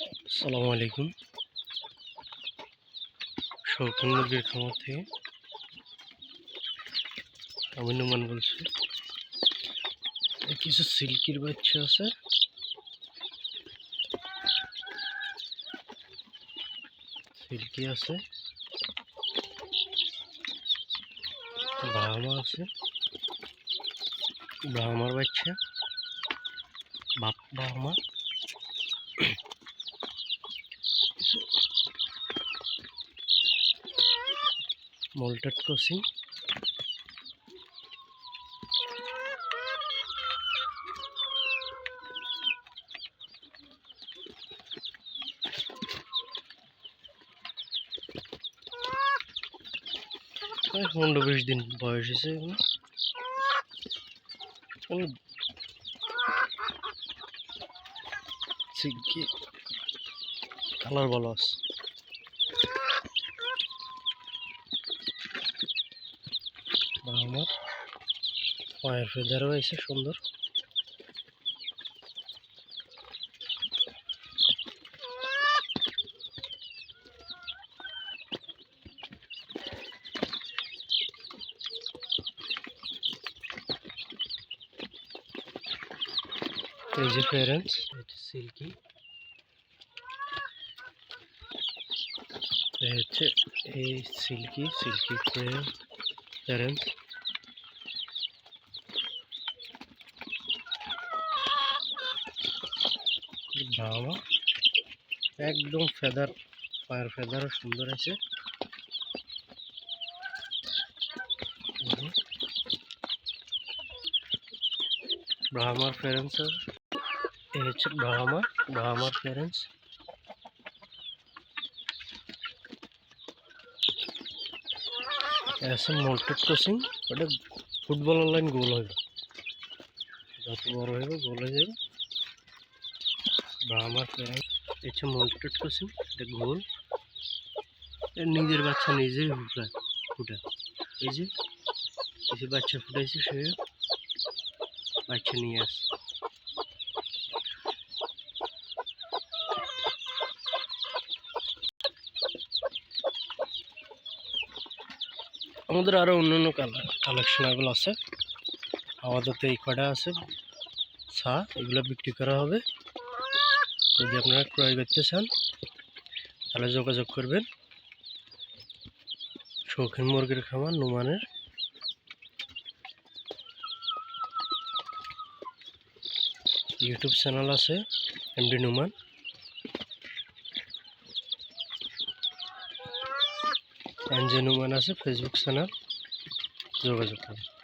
আসসালামু আলাইকুম। শৌখিন মুরগির খামার থেকে আমি নুমান বলছি। কিছু সিল্কির বাচ্চা আছে। সিল্কি আছে। ব্রাহ্মা আছে। ব্রাহ্মার বাচ্চা। বাপ ব্রাহ্মা মোল্টেড ক্রসিং পনেরো বিশ দিন বয়স হয়েছে এগুলো। কালার ভালো আছে। বা আমার পায়ের ফেদারও আছে সুন্দর এই যে প্যারেন্টস এটা সিল্কি এই হচ্ছে এই সিল্কি সিল্কি বাবা একদম ফেদার পায়ের ফেদারও সুন্দর আছে। ব্রাহ্মার প্যারেন্টস এই হচ্ছে ব্রাহ্মা ব্রাহ্মার প্যারেন্টস আছে মোল্টেড ক্রসিং ওটা ফুটবল লাইন গোল হবে যত বড় হবে গোল হয়ে যাবে। ব্রাহ্মার প্যারেন্টস হচ্ছে মোল্টেড ক্রসিং এটা গোল নিজের বাচ্চা নিজেই ফুটায় ফুটায় এই যে যে বাচ্চা ফুটাইছে সে বাচ্চা নিয়ে আসছে। আমাদের আরও অন্য অন্য কালেকশনাগুলো আছে। আপাতত এই কটা আছে। ছা এগুলো বিক্রি করা হবে। যদি আপনারা ক্রয় করতে চান, তাহলে যোগাযোগ করবেন। শৌখিন মুরগির খামার, নুমানের। ইউটিউব চ্যানেল আছে, এমডি নুমান। এনজে নুমান আছে, ফেসবুক চ্যানেল। যোগাযোগ করুন।